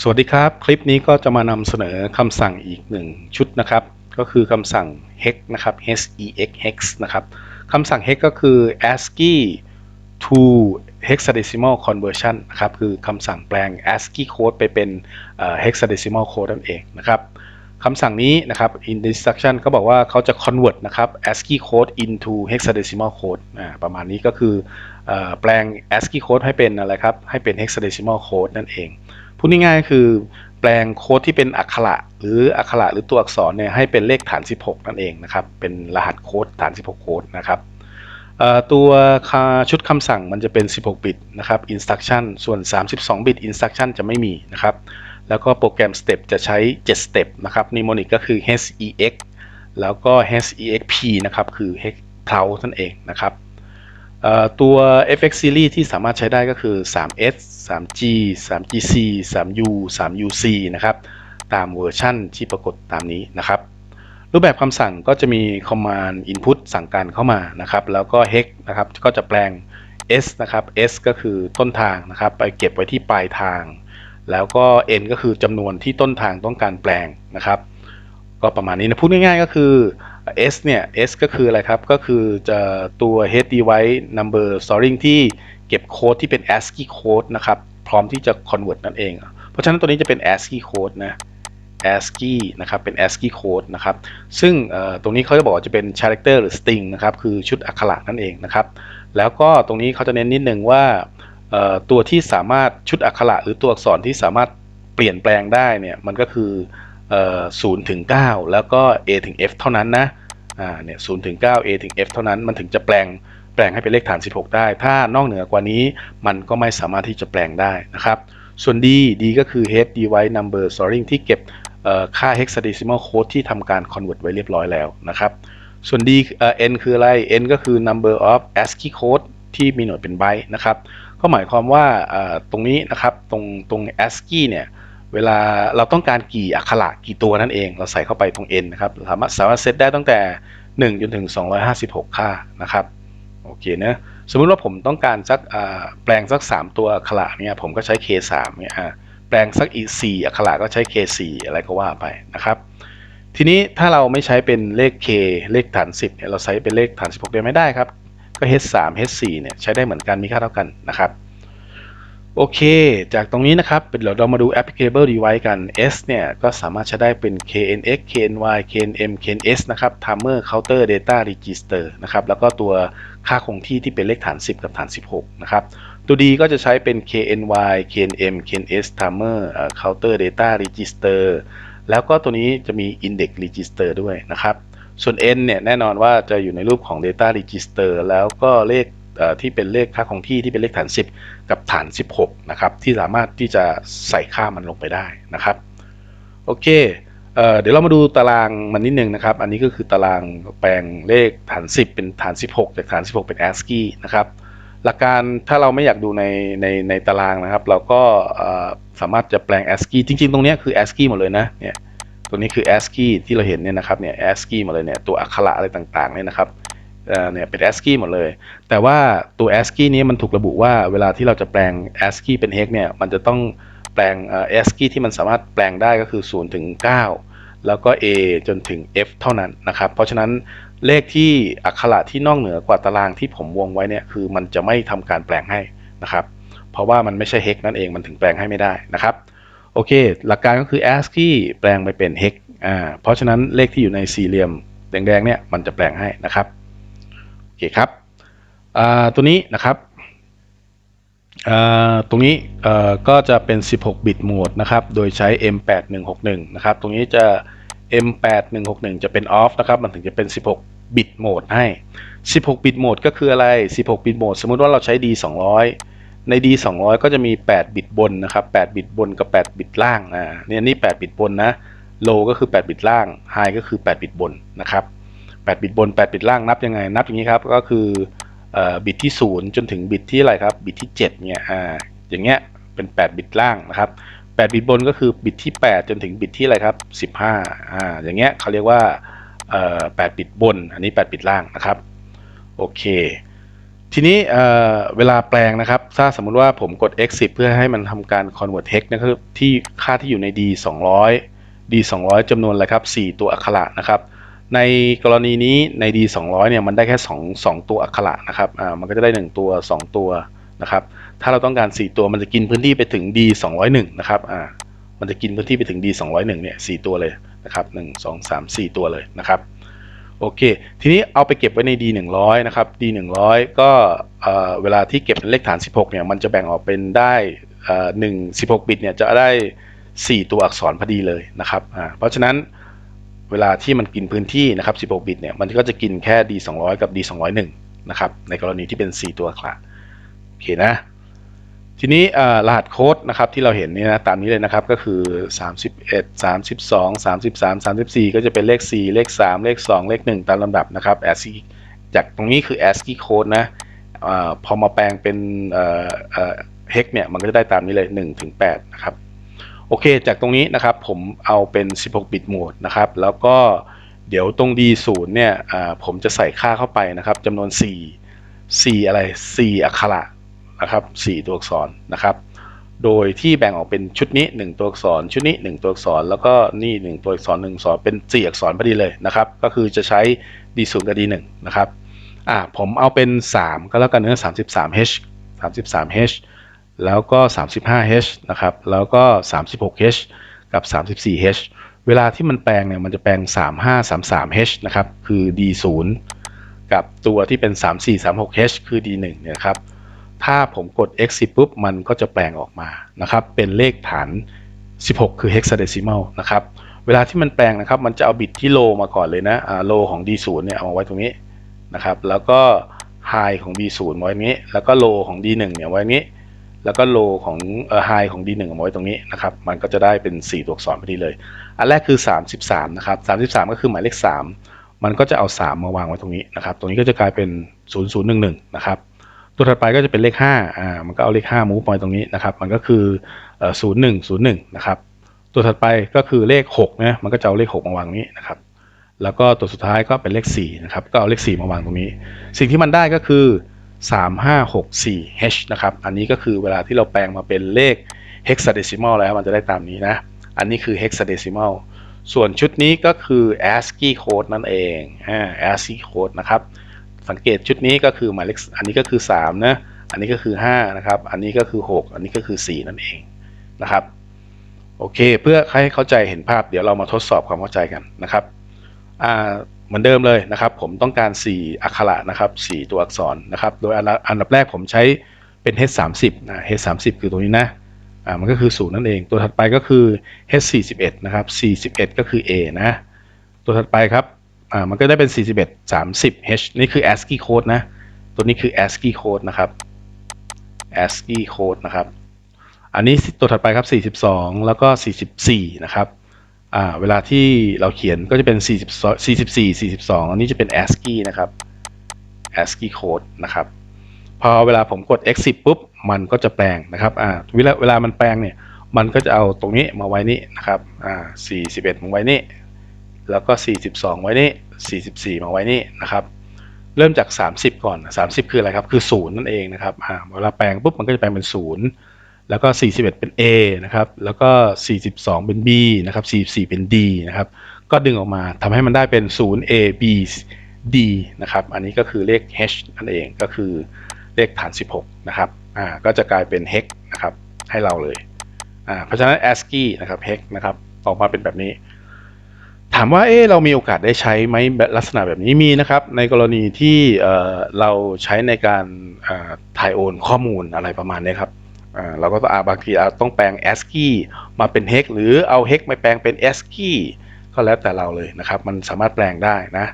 สวัสดีครับ คลิปนี้ก็จะมานำเสนอคำสั่งอีกหนึ่งชุดนะครับ ก็คือคำสั่ง hex นะครับ hex hex นะครับคำสั่ง hex ก็คือ ASCII to hexadecimal conversion นะครับ คือคำสั่งแปลง ASCII code ไปเป็น hexadecimal code นั่นเองนะครับคำสั่งนี้นะครับ in the instruction ก็บอกว่าเขาจะ convert นะครับ ASCII code into hexadecimal code ประมาณนี้ก็คือแปลง ASCII code ให้เป็นอะไรครับ ให้เป็น hexadecimal code นั่นเอง พูดง่ายๆคือแปลงโค้ดที่เป็นอักขระหรืออักขระหรือตัวอักษรเนี่ยให้เป็นเลขฐาน 16 นั่นเองนะครับเป็นรหัสโค้ดฐาน 16 โค้ดนะครับตัวชุดคำสั่งมันจะเป็น 16 บิตนะครับ instruction ส่วน 32 บิต instruction จะไม่มีนะครับ แล้วก็โปรแกรม step จะใช้ 7 step นะครับ mnemonic ก็คือ hex แล้วก็ hexp นะครับ คือ hex p l a u นั่นเองนะครับตัว FX Series ที่สามารถใช้ได้ก็คือ 3S 3G 3GC 3U 3UC นะครับ ตามเวอร์ชั่นที่ปรากฏตามนี้นะครับ รูปแบบคำสั่งก็จะมี command input สั่งการเข้ามานะครับ แล้วก็ hex นะครับ ก็จะแปลง s นะครับ s ก็คือต้นทางนะครับ ไปเก็บไว้ที่ปลายทาง แล้วก็ n ก็คือจำนวนที่ต้นทางต้องการแปลงนะครับ ก็ประมาณนี้นะ พูดง่ายๆก็คือ S เนี่ย S ก็คืออะไรครับ ก็คือจะตัว head device number storing ที่ เก็บโค้ดที่เป็น ASCII code นะครับ พร้อมที่จะ convert นั่นเอง เพราะฉะนั้นตัวนี้จะเป็น ASCII code นะ ASCII นะครับ เป็น ASCII code นะครับ ซึ่งตรงนี้เขาจะบอกว่าจะเป็น character หรือ string นะครับ คือชุดอักขระนั่นเองนะครับ แล้วก็ตรงนี้เขาจะเน้นนิดนึงว่าตัวที่สามารถชุดอักขระหรือตัวอักษรที่สามารถเปลี่ยนแปลงได้เนี่ยมันก็คือศูนย์ถึงเแล้วก็ A ถึง F เท่านั้นนะอ่าเนี่ยศูนย์ถึงเก้า A ถึง F เท่านั้นมันถึงจะแปลง แปลงให้เป็นเลขฐาน 16 ได้ ถ้านอกเหนือกว่านี้มันก็ไม่สามารถที่จะแปลงได้นะครับ ส่วน D D ก็คือ head device number storing ที่เก็บค่า hexadecimal code ที่ทำการ convert ไว้เรียบร้อยแล้วนะครับ ส่วน D N คืออะไร N ก็คือ number of ASCII code ที่มีหน่วยเป็นไบต์นะครับ ก็หมายความว่าตรงนี้นะครับ ตรงตรง ASCII เนี่ย เวลาเราต้องการกี่อักขระกี่ตัวนั่นเอง เราใส่เข้าไปตรง n นะครับ สามารถสามารถเซตได้ตั้งแต่ 1 จนถึง 256 ค่านะครับ โอเคนะสมมุติว่าผมต้องการสักแปลงสัก 3 ตัวอักขระเนี่ยผมก็ใช้ k 3 เนี่ยแปลงสักอีก4อักขระก็ใช้ k 4 อะไรก็ว่าไปนะครับ ทีนี้ถ้าเราไม่ใช้เป็นเลข k เลขฐาน 10เนี่ยเราใช้เป็นเลขฐาน 16ได้ไม่ได้ครับก็ h 3 h 4 เนี่ยใช้ได้เหมือนกันมีค่าเท่ากันนะครับ โอเค จากตรงนี้นะครับเดี๋ยวเรามาดู applicable device กัน S เนี่ยก็สามารถใช้ได้เป็น KNX KNY KNM KNS นะครับ timer counter data register นะครับ แล้วก็ตัวค่าคงที่ที่เป็นเลขฐาน 10 กับฐาน 16 นะครับ ตัว D ก็จะใช้เป็น KNY KNM KNS timer counter data register แล้วก็ตัวนี้จะมี index register ด้วยนะครับ ส่วน N เนี่ยแน่นอนว่าจะอยู่ในรูปของ data register แล้วก็เลข ที่เป็นเลขค่าคงที่ที่เป็นเลขฐาน 10 กับฐาน 16 นะครับ ที่สามารถที่จะใส่ค่ามันลงไปได้นะครับ โอเคเอเดี๋ยวเรามาดูตารางมันนิดนึงนะครับ อันนี้ก็คือตารางแปลงเลขฐาน 10 เป็นฐาน 16 จากฐาน 16 เป็น ASCII นะครับหลักการถ้าเราไม่อยากดูในในในตารางนะครับ เราก็สามารถจะแปลง ASCII จริง ๆ ตรงนี้คือ ASCII หมดเลยนะเนี่ยตัวนี้คือ ASCII ที่เราเห็นเนี่ยนะครับเนี่ย ASCII หมดเลยเนี่ยตัวอักขระอะไรต่างๆเนี่ยนะครับ เนี่ยเป็น ASCII หมดเลย แต่ว่าตัว ASCII นี้มันถูกระบุว่าเวลาที่เราจะแปลง ASCII เป็น hex เนี่ยมันจะต้องแปลงเอ่อ ASCII ที่มันสามารถแปลงได้ก็คือ0ถึง9แล้วก็ A จนถึง F เท่านั้นนะครับ เพราะฉะนั้นเลขที่อักขระที่นอกเหนือกว่าตารางที่ผมวงไว้เนี่ยคือมันจะไม่ทำการแปลงให้นะครับ เพราะว่ามันไม่ใช่ hex นั่นเองมันถึงแปลงให้ไม่ได้นะครับโอเค หลักการก็คือ ASCII แปลงไปเป็น hex อ่าเพราะฉะนั้นเลขที่อยู่ในสี่เหลี่ยมแดงๆเนี่ยมันจะแปลงให้นะครับ เคครับตัวนี้นะครับตรงนี้ก็จะเป็น 16 บิตโหมดนะครับ โดยใช้ M8161 นะครับ ตรงนี้จะ M8161 จะเป็น off นะครับ มันถึงจะเป็น 16 บิตโหมดให้ 16 บิตโหมดก็คืออะไร 16 บิตโหมด สมมุติว่าเราใช้ D 200ใน D 200ก็จะมี 8 บิตบนนะครับ 8 บิตบนกับ 8 บิตล่าง อ่า เนี่ยนี่ 8 บิตบนนะ low ก็คือ 8 บิตล่าง high ก็คือ 8 บิตบนนะครับ 8 บิตบน 8 บิตล่างนับยังไง นับอย่างนี้ครับ ก็คืออบิตที่ 0 จนถึงบิตที่อะไรครับ บิตที่ 7 เนี่ย อ่า อย่างเงี้ย เป็น 8 บิตล่างนะครับ 8 บิตบนก็คือบิตที่ 8 จนถึงบิตที่อะไรครับ 15 อ่า อย่างเงี้ยเขาเรียกว่า 8 บิตบน อันนี้ 8 บิตล่างนะครับ โอเค ทีนี้เอ่อเวลาแปลงนะครับ ถ้าสมมุติว่าผมกด X10 เพื่อให้มันทำการ convert text นะครับที่ค่าที่อยู่ใน D 200 D 200จำนวนอะไรครับ 4 ตัวอักขระนะครับ ในกรณีนี้ใน D 200เนี่ยมันได้แค่2 2ตัวอักขระนะครับอ่ามันก็จะได้ 1 ตัว 2 ตัวนะครับถ้าเราต้องการ 4 ตัวมันจะกินพื้นที่ไปถึง D 201นะครับอ่ามันจะกินพื้นที่ไปถึง D 201เนี่ย4ตัวเลยนะครับ1 2 3 4 ตัวเลยนะครับโอเค ทีนี้เอาไปเก็บไว้ใน D 100นะครับ D 100ก็เอ่อเวลาที่เก็บเป็นเลขฐาน 16เนี่ยมันจะแบ่งออกเป็นได้เอ่อ1 16บิตเนี่ยจะได้ 4 ตัวอักษรพอดีเลยนะครับอ่าเพราะฉะนั้น เวลาที่มันกินพื้นที่นะครับ 16 บิตเนี่ยมันก็จะกินแค่ D 200 กับ D 201 นะครับในกรณีที่เป็น 4 ตัวขระโอเคนะ ทีนี้รหัสโค้ดนะครับที่เราเห็นนี่นะตามนี้เลยนะครับก็คือ 31 32 33 34 ก็จะเป็นเลข 4 เลข 3 เลข 2 เลข 1 ตามลำดับนะครับ ASCII จากตรงนี้คือ ASCII code นะอพอมาแปลงเป็นเอ่อเอ่อ hex เนี่ยมันก็จะได้ตามนี้เลย1ถึง8นะครับ โอเค จากตรงนี้นะครับผมเอาเป็น 16 บิตโหมดนะครับ แล้วก็เดี๋ยวตรง D0 เนี่ยผมจะใส่ค่าเข้าไปนะครับจำนวน 4 4 อะไร 4 อักขระนะครับ 4 ตัวอักษรนะครับ โดยที่แบ่งออกเป็นชุดนี้ 1 ตัวอักษร ชุดนี้ 1 ตัวอักษร แล้วก็นี่ 1 ตัวอักษร1อักษรเป็น 4 อักษรพอดีเลยนะครับ ก็คือจะใช้ D0 กับ D1 นะครับ อ่าผมเอาเป็น 3 ก็แล้วกันเนื้อ 33H 33H แล้วก็ 35H นะครับ แล้วก็ 36H กับ 34H เวลาที่มันแปลงเนี่ยมันจะแปลง 3533H นะครับ คือ D0 กับตัวที่เป็น 3436H คือ D1 เนี่ยครับ ถ้าผมกด X10 ปุ๊บ มันก็จะแปลงออกมานะครับ เป็นเลขฐาน 16 คือ hexadecimal นะครับ เวลาที่มันแปลงนะครับ มันจะเอาบิตที่โลมาก่อนเลยนะอ่าโลของ D0 เนี่ยเอามาไว้ตรงนี้นะครับ แล้วก็ high ของ D0 ไว้ตรงนี้ แล้วก็โลของ D1 เนี่ยไว้ตรงนี้ แล้วก็โลของเอ่อ high ของ D1 เอามาไว้ตรงนี้นะครับ มันก็จะได้เป็น 4 ตัวอักษรพอดีเลย อันแรกคือ 33 นะครับ 33 ก็คือหมายเลข 3 มันก็จะเอา 3 มาวางไว้ตรงนี้นะครับ ตรงนี้ก็จะกลายเป็น 0011 นะครับ ตัวถัดไปก็จะเป็นเลข 5 อ่า มันก็เอาเลข 5 มูฟไปตรงนี้นะครับ มันก็คือเอ่อ01 01 นะครับ ตัวถัดไปก็คือเลข6นะมันก็จะเอาเลข 6 มาวางนี้นะครับ แล้วก็ตัวสุดท้ายก็เป็นเลข4นะครับ ก็เอาเลข 4 มาวางตรงนี้ สิ่งที่มันได้ก็คือ 3564H นะครับ อันนี้ก็คือเวลาที่เราแปลงมาเป็นเลข hexadecimal แล้วมันจะได้ตามนี้นะ อันนี้คือ hexadecimal ส่วนชุดนี้ก็คือ ASCII code นั่นเองอ่า ASCII code นะครับ สังเกตชุดนี้ก็คือหมายเลข อันนี้ก็คือ 3 นะ อันนี้ก็คือ 5 นะครับ อันนี้ก็คือ 6 อันนี้ก็คือ 4 นั่นเองนะครับ โอเค เพื่อให้เข้าใจเห็นภาพ เดี๋ยวเรามาทดสอบความเข้าใจกันนะครับ อ่า เหมือนเดิมเลยนะครับ ผมต้องการ 4 อักขระนะครับ 4 ตัวอักษรนะครับ โดยอันดับแรกผมใช้เป็น H30 นะ H30 คือตัวนี้นะอ่ามันก็คือ0นั่นเอง ตัวถัดไปก็คือ H41 นะครับ41 ก็คือ A นะตัวถัดไปครับอ่ามันก็ได้เป็น 41 30 H นี่คือ ASCII code นะ ตัวนี้คือ ASCII code นะครับ ASCII code นะครับ อันนี้ตัวถัดไปครับ 42 แล้วก็ 44 นะครับ อ่าเวลาที่เราเขียนก็จะเป็น42 44 42 อันนี้จะเป็น ASCII นะครับ ASCII code นะครับ พอเวลาผมกด X10 ปุ๊บ มันก็จะแปลงนะครับอ่าเวลาเวลามันแปลงเนี่ย มันก็จะเอาตรงนี้มาไว้นี่นะครับอ่า41มาไว้นี่ แล้วก็ 42 ไว้นี่ 44 มาไว้นี่นะครับเริ่มจาก 30 ก่อน 30 คืออะไรครับ คือ 0 นั่นเองนะครับอ่าเวลาแปลงปุ๊บมันก็จะแปลงเป็น 0 แล้วก็ 41 เป็น A นะครับ แล้วก็ 42 เป็น B นะครับ 44 เป็น D นะครับ ก็ดึงออกมาทำให้มันได้เป็น 0 A B D นะครับ อันนี้ก็คือเลข H นั่นเอง ก็คือเลขฐาน 16 นะครับ อ่า ก็จะกลายเป็น hex นะครับ ให้เราเลย อ่า เพราะฉะนั้น ASCII นะครับ hex นะครับ ออกมาเป็นแบบนี้ ถามว่า เอ๊เรามีโอกาสได้ใช้ไหมลักษณะแบบนี้มีนะครับ ในกรณีที่เอ่อเราใช้ในการอ่าถ่ายโอนข้อมูลอะไรประมาณนี้ครับ อ่าเราก็ต้องอาบางทีอาต้องแปลง ASCII มาเป็น hex หรือเอา hex มาแปลงเป็น ASCII ก็แล้วแต่เราเลยนะครับ มันสามารถแปลงได้นะ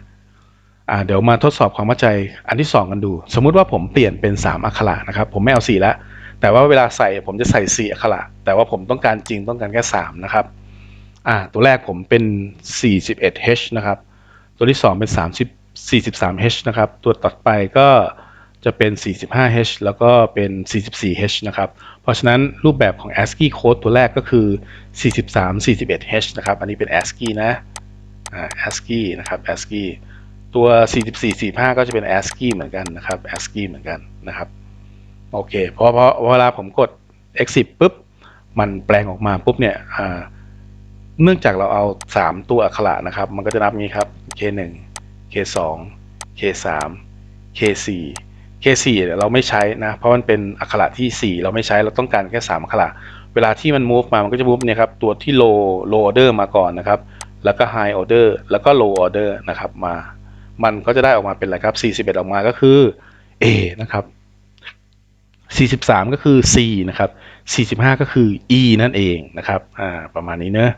อ่าเดี๋ยวมาทดสอบความเข้าใจอันที่ 2 กันดู สมมุติว่าผมเปลี่ยนเป็น 3 อักขระนะครับ ผมไม่เอา 4 แล้ว แต่ว่าเวลาใส่ผมจะใส่4อักขระแต่ว่าผมต้องการจริงต้องการแค่3นะครับอ่าตัวแรกผมเป็น 41H นะครับ ตัวที่ 2 เป็น 30 43H นะครับ ตัวต่อไปก็ จะเป็น 45H แล้วก็เป็น 44H นะครับ เพราะฉะนั้นรูปแบบของ ASCII code ตัวแรกก็คือ 43 41H นะครับ อันนี้เป็น ASCII นะ ASCII นะครับ ASCII ตัว 44 45 ก็จะเป็น ASCII เหมือนกันนะครับ ASCII เหมือนกันนะครับ โอเค เพราะเพราะเวลาผมกด Exit ปุ๊บ มันแปลงออกมาปุ๊บเนี่ยเนื่องจากเราเอา 3 ตัวอักขระนะครับ มันก็จะนับงี้ครับ K1 K2 K3 K4 K4 เนี่ยเราไม่ใช้นะ เพราะมันเป็นอักขระที่ 4 เราไม่ใช้เราต้องการแค่3อักขระ เวลาที่มัน move มามันก็จะ move เนี่ยครับตัวที่ low low order มาก่อนนะครับ แล้วก็ high order แล้วก็ low order นะครับมา มันก็จะได้ออกมาเป็นอะไรครับ 41 ออกมาก็คือ A นะครับ 43 ก็คือ C นะครับ 45 ก็คือ E นั่นเองนะครับอ่าประมาณนี้เนอะ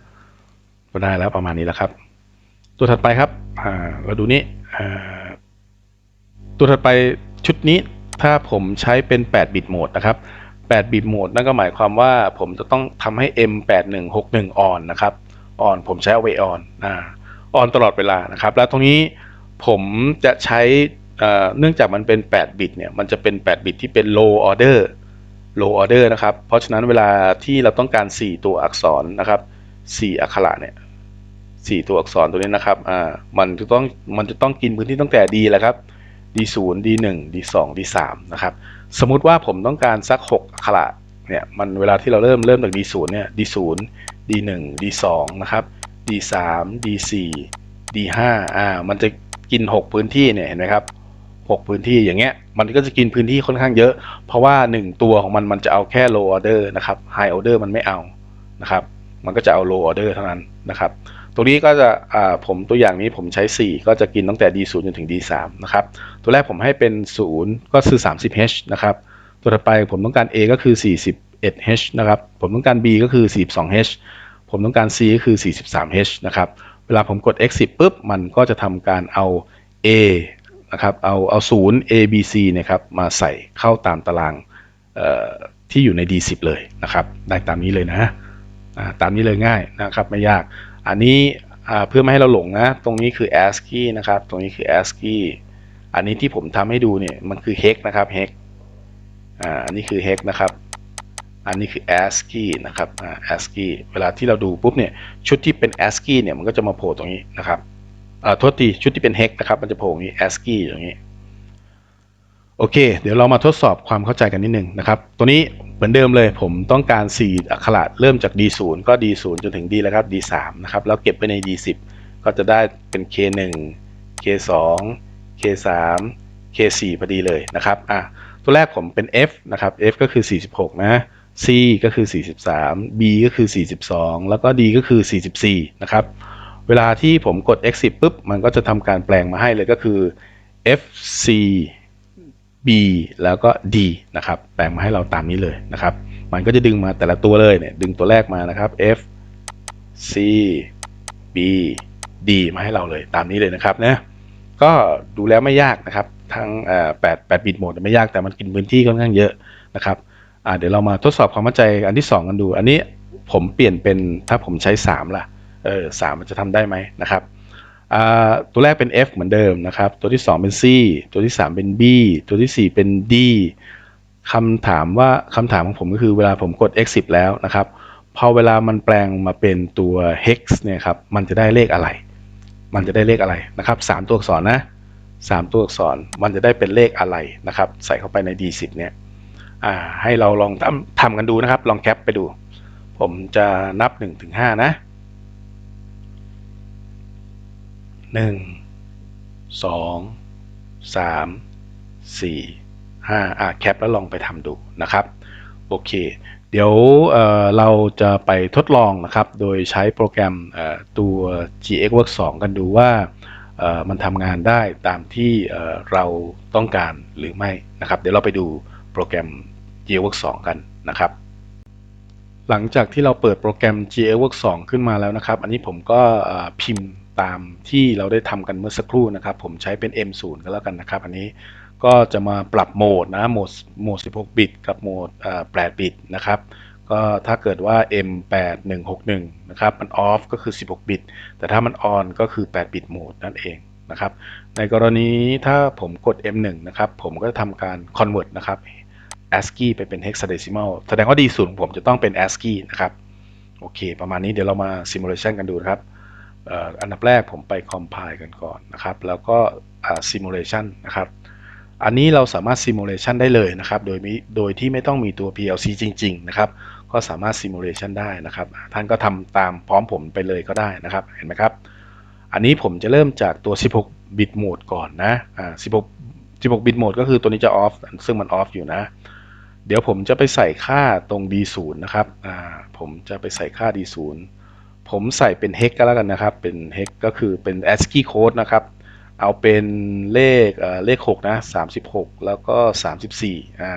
ก็ได้แล้วประมาณนี้แล้วครับ ตัวถัดไปครับอ่าเราดูนี่อ่าตัวถัดไป ชุดนี้ถ้าผมใช้เป็น 8 บิตโหมดนะครับ 8 บิตโหมดนั่นก็หมายความว่าผมจะต้องทำให้ M8161 on นนะครับ on ผมใช้ away on อ่า on ตลอดเวลานะครับ แล้วตรงนี้ผมจะใช้เอ่อเนื่องจากมันเป็น 8 บิตเนี่ย มันจะเป็น 8 บิตที่เป็น low order low order นะครับ เพราะฉะนั้นเวลาที่เราต้องการ 4 ตัวอักษรนะครับ 4 อักขระเนี่ย4ตัวอักษรตัวนี้นะครับ อ่า มันจะต้อง มันจะต้องกินพื้นที่ตั้งแต่ D แหละครับ D0 D1 D2 D3 นะครับสมมุติว่าผมต้องการสัก 6 อักขระเนี่ยมันเวลาที่เราเริ่มเริ่มจาก D0 เนี่ย D0 D1 D2 นะครับ D3 D4 D5 อ่ามันจะกิน 6 พื้นที่เนี่ยเห็นไหมครับ 6 พื้นที่อย่างเงี้ยมันก็จะกินพื้นที่ค่อนข้างเยอะ เพราะว่า 1 ตัวของมันมันจะเอาแค่ low order นะครับ high order มันไม่เอานะครับมันก็จะเอา low order เท่านั้นนะครับ ตรงนี้ก็จะผมตัวอย่างนี้ผมใช้ 4 ก็จะกินตั้งแต่ D0 จนถึง D3 นะครับ ตัวแรกผมให้เป็น 0 ก็คือ 30H นะครับ ตัวถัดไปผมต้องการ A ก็คือ 41H นะครับ ผมต้องการ B ก็คือ 42H ผมต้องการ C ก็คือ 43H นะครับ เวลาผมกด Exit ปุ๊บ มันก็จะทำการเอา A นะครับเอาเอาศูนย์ A B C นะครับมาใส่เข้าตามตารางที่อยู่ใน D10 เลยนะครับ ได้ตามนี้เลยนะตามนี้เลยง่ายนะครับ ไม่ยาก อันนี้เพื่อไม่ให้เราหลงนะ ตรงนี้คือ ASCII นะครับ ตรงนี้คือ ASCII อันนี้ที่ผมทำให้ดูเนี่ยมันคือ hex นะครับ hex อ่าอันนี้คือ hex นะครับ อันนี้คือ ASCII นะครับอ่า ASCII เวลาที่เราดูปุ๊บเนี่ยชุดที่เป็น ASCII เนี่ยมันก็จะมาโผล่ตรงนี้นะครับอ่าโทษทีชุดที่เป็น hex นะครับมันจะโผล่อย่างนี้ ASCII อย่างนี้โอเค เดี๋ยวเรามาทดสอบความเข้าใจกันนิดนึงนะครับ ตัวนี้ มือนเดิมเลยผมต้องการ 4 อักขระเริ่มจาก D0 ก็ D0 จนถึง D แล้วครับ D3 นะครับแล้วเก็บไว้ใน D10 ก็จะได้เป็น K1 K2 K3 K4 พอดีเลยนะครับอะตัวแรกผมเป็น F นะครับ F ก็คือ 46 นะ C ก็คือ 43 B ก็คือ 42 แล้วก็ D ก็คือ 44 นะครับ เวลาที่ผมกด exit ปุ๊บ มันก็จะทำการแปลงมาให้เลยก็คือ F C B แล้วก็ D นะครับ แปลงมาให้เราตามนี้เลยนะครับ มันก็จะดึงมาแต่ละตัวเลยเนี่ย ดึงตัวแรกมานะครับ F C B D มาให้เราเลยตามนี้เลยนะครับนะ ก็ดูแล้วไม่ยากนะครับ ทั้งเอ่อ8 8บิตโหมดไม่ยากแต่มันกินพื้นที่ค่อนข้างเยอะนะครับเดี๋ยวเรามาทดสอบความมั่นใจอันที่ 2 กันดู อันนี้ผมเปลี่ยนเป็นถ้าผมใช้ 3 ล่ะ เออสามมันจะทำได้ไหมนะครับ ตัวแรกเป็น F เหมือนเดิมนะครับ ตัวที่ 2 เป็น C ตัวที่ 3 เป็น B ตัวที่ 4 เป็น D คำถามว่าคำถามของผมก็คือเวลาผมกด Exit แล้วนะครับ พอเวลามันแปลงมาเป็นตัว hex เนี่ยครับ มันจะได้เลขอะไร มันจะได้เลขอะไรนะครับสามตัวอักษรนะสามตัวอักษร มันจะได้เป็นเลขอะไรนะครับ ใส่เข้าไปใน D10 เนี่ยให้เราลองทำทำกันดูนะครับ ลองแคปไปดู ผมจะนับ1นถึงหนะ หนึ่งสองสามสี่ห้าอ่าแคปแล้วลองไปทำดูนะครับ โอเค เดี๋ยวเเราจะไปทดลองนะครับ โดยใช้โปรแกรมตัว GXwork 2 กันดูว่ามันทำงานได้ตามที่เราต้องการหรือไม่นะครับ เดี๋ยวเราไปดูโปรแกรม GXwork 2 กันนะครับ หลังจากที่เราเปิดโปรแกรม GXwork 2 ขึ้นมาแล้วนะครับ อันนี้ผมก็พิมพ์ ตามที่เราได้ทำกันเมื่อสักครู่นะครับ ผมใช้เป็น M0 ก็แล้วกันนะครับ อันนี้ก็จะมาปรับโหมดนะโหมดโหมด 16 บิต กับโหมด8บิตนะครับก็ถ้าเกิดว่า M8161 นะครับมัน off ก็คือ 16 บิต แต่ถ้ามัน on ก็คือ 8 บิตโหมดนั่นเองนะครับในกรณีถ้าผมกด M1 นะครับผมก็จะทำการ convert นะครับ ASCII ไปเป็น hexadecimal แสดงว่า D0 ของผมจะต้องเป็น ASCII นะครับโอเค ประมาณนี้เดี๋ยวเรามา simulation กันดูนะครับ อันดับแรกผมไป compile กันก่อนนะครับ แล้วก็อ่า simulation นะครับ อันนี้เราสามารถ simulation ได้เลยนะครับ โดยมิโดยที่ไม่ต้องมีตัว PLC จริง ๆ นะครับ ก็สามารถ simulation ได้นะครับ ท่านก็ทำตามพร้อมผมไปเลยก็ได้นะครับ เห็นไหมครับ อันนี้ผมจะเริ่มจากตัว 16 bit mode ก่อนนะอ่า16 16 bit mode ก็คือตัวนี้จะ off ซึ่งมัน off อยู่นะ เดี๋ยวผมจะไปใส่ค่าตรง D0 นะครับอ่าผมจะไปใส่ค่า D0 ผมใส่เป็น hex ก็แล้วกันนะครับ เป็น hex ก็คือเป็น ASCII code นะครับ เอาเป็นเลขเลข 6 นะ 36 แล้วก็ 34อ่า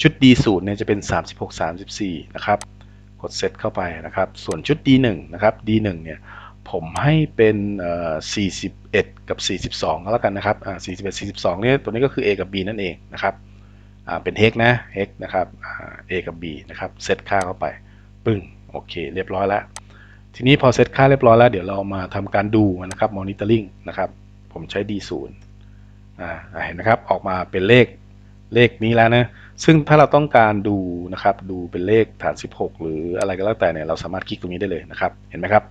ชุด D0 เนี่ยจะเป็น 36 34 นะครับ กดเซตเข้าไปนะครับ ส่วนชุด D1 นะครับ D1 เนี่ยผมให้เป็นเอ่อ41 กับ 42 ก็แล้วกันนะครับอ่า41 42เนี่ยตัวนี้ก็คือ A กับ B นั่นเองนะครับเป็น hex นะ hex นะครับ A กับ B นะครับ เซตค่าเข้าไป ปึ้ง โอเค เรียบร้อยแล้ว ทีนี้พอเซตค่าเรียบร้อยแล้ว เดี๋ยวเรามาทำการดูนะครับ monitoring นะครับ ผมใช้ D0 อ่าเห็นนะครับออกมาเป็นเลขเลขนี้แล้วนะ ซึ่งถ้าเราต้องการดูนะครับ ดูเป็นเลขฐาน 16 หรืออะไรก็แล้วแต่เนี่ยเราสามารถคลิกตรงนี้ได้เลยนะครับ เห็นไหมครับ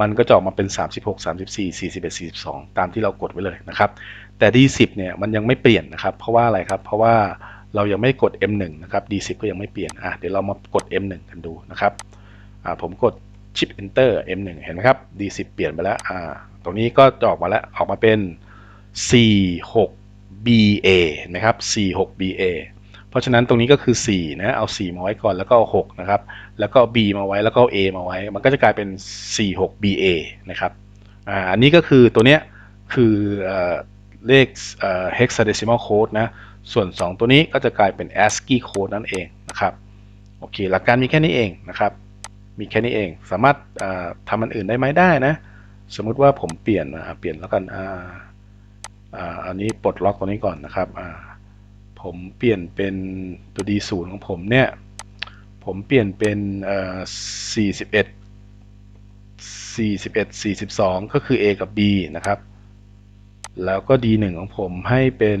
มันก็จะออกมาเป็น 36 34 41 42 ตามที่เรากดไว้เลยนะครับ แต่ D10 เนี่ยมันยังไม่เปลี่ยนนะครับ เพราะว่าอะไรครับ เพราะว่าเรายังไม่กด M1 นะครับ D10 ก็ยังไม่เปลี่ยน อะ เดี๋ยวเรามากด M1 กันดูนะครับ อ่า ผมกด Shift Enter M1 เห็นไหมครับ D10 เปลี่ยนไปแล้วอ่าตรงนี้ก็จะออกมาแล้ว ออกมาเป็น 46BA นะครับ 46BA เพราะฉะนั้นตรงนี้ก็คือ 4 นะ เอา 4 มาไว้ก่อนแล้วก็เอา 6 นะครับ แล้วก็ B มาไว้แล้วก็ A มาไว้ มันก็จะกลายเป็น 46BA นะครับอ่าอันนี้ก็คือตัวเนี้ยคือเอ่อเลขเอ่อ hexadecimal code นะ ส่วน 2 ตัวนี้ก็จะกลายเป็น ASCII code นั่นเองนะครับ โอเค หลักการมีแค่นี้เองนะครับ มีแค่นี้เอง สามารถทำอันอื่นได้ไหมได้นะ สมมุติว่าผมเปลี่ยนเปลี่ยนแล้วกันอันนี้ปลดล็อกตัวนี้ก่อนนะครับผมเปลี่ยนเป็นตัว D0 ของผมเนี่ย ผมเปลี่ยนเป็นเอ่อ41 41 42 ก็คือ A กับ B นะครับ แล้วก็ D1 ของผมให้เป็น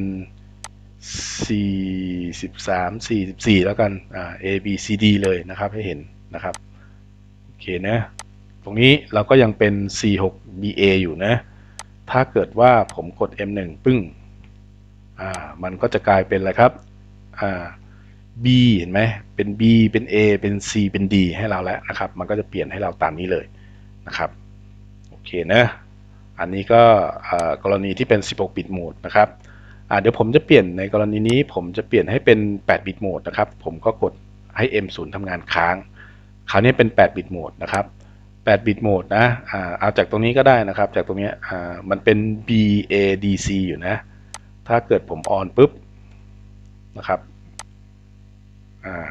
43 44 แล้วกัน A B C D เลยนะครับให้เห็นนะครับ เคนะ ตรงนี้เราก็ยังเป็น46 BA อยู่นะ ถ้าเกิดว่าผมกด M1 ปึ้ง อ่า มันก็จะกลายเป็นอะไรครับ อ่า B เห็นไหม เป็น B เป็น A เป็น C เป็น D ให้เราแล้วนะครับ มันก็จะเปลี่ยนให้เราตามนี้เลยนะครับ โอเคนะ อันนี้ก็อ่ากรณีที่เป็น 16 บิตโหมดนะครับอ่าเดี๋ยวผมจะเปลี่ยนในกรณีนี้ผมจะเปลี่ยนให้เป็น 8 บิตโหมดนะครับ ผมก็กดให้ M0 ทำงานค้าง คราวนี้เป็น 8 บิตโหมดนะครับ 8 บิตโหมดนะอ่าเอาจากตรงนี้ก็ได้นะครับ จากตรงนี้อ่ามันเป็น BADC อยู่นะ ถ้าเกิดผมออนปุ๊บนะครับอ่า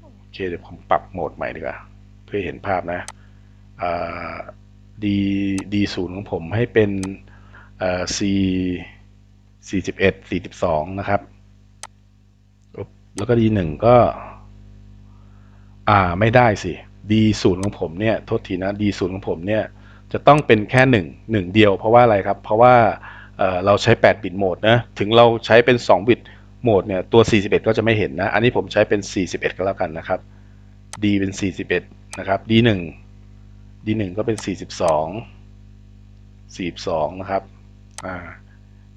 โอเคเดี๋ยวผมปรับโหมดใหม่ดีกว่า เพื่อเห็นภาพนะอ่า D D0 ของผมให้เป็นเอ่อ C 41 42 นะครับอุ๊บแล้วก็ D1 ก็ อ่าไม่ได้สิ D0 ของผมเนี่ยโทษทีนะ D0 ของผมเนี่ยจะต้องเป็นแค่หนึ่งหนึ่งเดียว เพราะว่าอะไรครับ เพราะว่าเเราใช้ 8 บิตโหมดนะ ถึงเราใช้เป็น 2 บิตโหมดเนี่ย ตัว 41 ก็จะไม่เห็นนะ อันนี้ผมใช้เป็น 41 ก็แล้วกันนะครับ D เป็น 41 นะครับ D1 D1 ก็เป็น 42 42 นะครับอ่า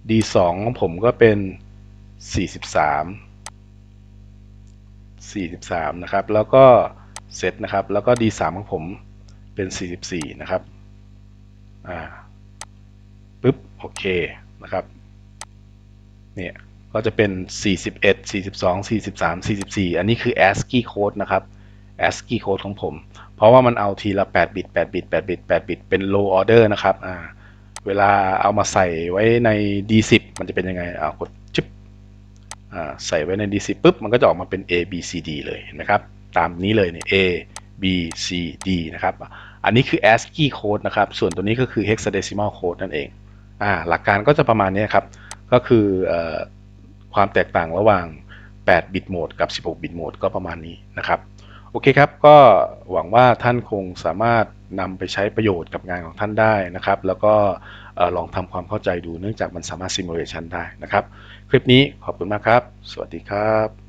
D2 ของผมก็เป็น 43 43 นะครับ แล้วก็เซตนะครับ แล้วก็ D3 ของผมเป็น 44 นะครับ อ่า ปึ๊บ โอเค นะครับ เนี่ย ก็จะเป็น 41 42 43 44 อันนี้คือ ASCII code นะครับ ASCII code ของผม เพราะว่ามันเอาทีละ 8 บิต 8 บิต 8 บิต 8 บิต เป็น low order นะครับ อ่า เวลาเอามาใส่ไว้ใน D10 มันจะเป็นยังไง เอากดจึ๊บ ใส่ไว้ใน D10 ปุ๊บมันก็จะออกมาเป็น A B C D เลยนะครับ ตามนี้เลยเนี่ย A B C D นะครับ อันนี้คือ ASCII code นะครับ ส่วนตัวนี้ก็คือ hexadecimal code นั่นเองอ่าหลักการก็จะประมาณนี้ครับ ก็คืออความแตกต่างระหว่าง8บิตโหมดกับ 16บิตโหมดก็ประมาณนี้นะครับ โอเคครับ ก็หวังว่าท่านคงสามารถนำไปใช้ประโยชน์กับงานของท่านได้นะครับ แล้วก็ ลองทำความเข้าใจดูเนื่องจากมันสามารถ simulation ได้นะครับ คลิปนี้ขอบคุณมากครับ สวัสดีครับ